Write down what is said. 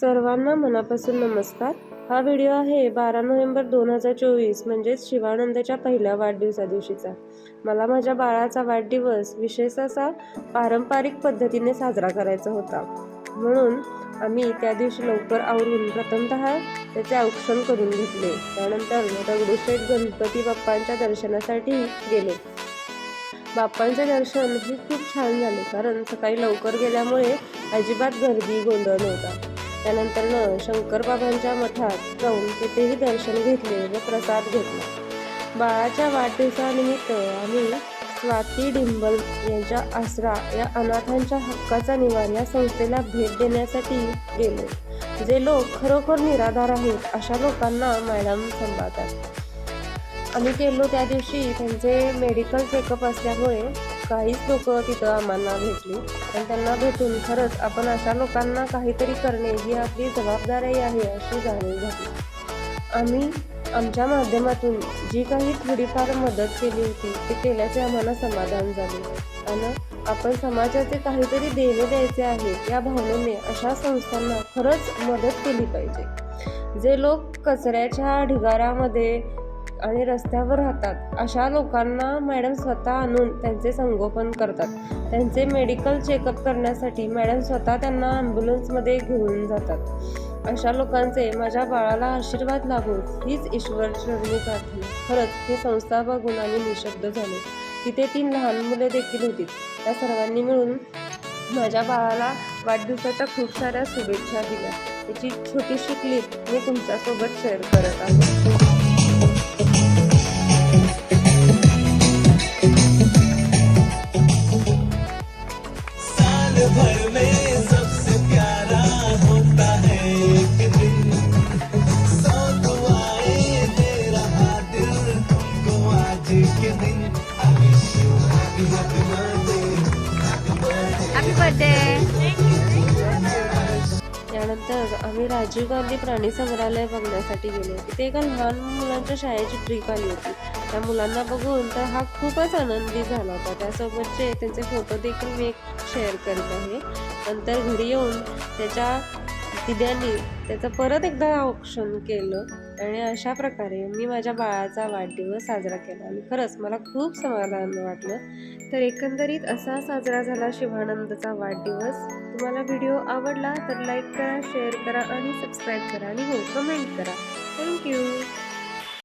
सर्वांना मनापासून नमस्कार. हा व्हिडिओ आहे बारा नोव्हेंबर दोन हजार चोवीस म्हणजेच शिवानंदच्या पहिल्या वाढदिवसा दिवशीचा. मला माझ्या बाळाचा वाढदिवस विशेष असा पारंपरिक पद्धतीने साजरा करायचा होता. म्हणून आम्ही त्या दिवशी लवकर आवरून प्रथमतः त्याचे औक्षण करून घेतले. त्यानंतर दगडूशेठ गणपती बाप्पांच्या दर्शनासाठी गेले. बाप्पांचे दर्शन हे खूप छान झाले कारण सकाळी लवकर गेल्यामुळे अजिबात गर्दी गोंधळ नव्हता. त्यानंतर न शंकर बाबांच्या मठात जाऊन तिथेही दर्शन घेतले व प्रसाद घेतला. बाळाच्या वाढदिवसानिमित्त आम्ही स्वाती डिंबल यांच्या आसरा या अनाथांच्या हक्काचा निवार या संस्थेला भेट देण्यासाठी गेलो जे लोक खरोखर निराधार आहेत अशा लोकांना मॅडम सांभाळतात. आम्ही गेलो त्या दिवशी त्यांचे मेडिकल चेकअप असल्यामुळे काहीच लोक तिथं आम्हाला भेटली. पण त्यांना भेटून खरंच आपण अशा लोकांना काहीतरी करणे ही आपली जबाबदारी आहे अशी जाणीव झाली. आम्ही आमच्या माध्यमातून जी काही थोडीफार मदत केली होती ते केल्याचे आम्हाला समाधान झाले. आणि आपण समाजाचे काहीतरी देणे द्यायचे आहे या भावनेने अशा संस्थांना खरंच मदत केली पाहिजे. जे लोक कचऱ्याच्या ढिगाऱ्यामध्ये आणि रस्त्यावर राहतात. अशा लोकांना मॅडम स्वतः आणून त्यांचे संगोपन करतात. त्यांचे मेडिकल चेकअप करण्यासाठी मॅडम स्वतः त्यांना ॲम्ब्युलन्समध्ये घेऊन जातात. अशा लोकांचे माझ्या बाळाला आशीर्वाद लाभो हीच ईश्वर चरणी प्रार्थना. खरंच ही संस्था बघून आम्ही निशब्द झालो. तिथे तीन लहान मुले देखील होती. त्या सर्वांनी मिळून माझ्या बाळाला वाढदिवसाच्या खूप साऱ्या शुभेच्छा दिल्या. त्याची छोटीशी क्लिप मी तुमच्यासोबत शेअर करत आहे. त्यानंतर आम्ही राजीव गांधी प्राणी संग्रहालय बघण्यासाठी गेलो. तिथे एका लहान मुलांच्या शाळेची ट्रिप आली होती. त्या मुलांना बघून तर हा खूपच आनंदी झाला होता. त्यासोबतचे त्यांचे फोटो देखील मी एक शेअर करत आहे. नंतर घरी येऊन त्याच्या दिद्यांनी त्याचं परत एकदा औक्षण केलं आणि अशा प्रकारे मी माझ्या बाळाचा वाढदिवस साजरा केला आणि खरंच मला खूप समाधान वाटलं. तर एकंदरीत असा साजरा झाला शिवानंदचा वाढदिवस. तुम्हाला व्हिडिओ आवडला तर लाईक करा शेअर करा आणि सबस्क्राईब करा आणि हो कमेंट करा. थँक्यू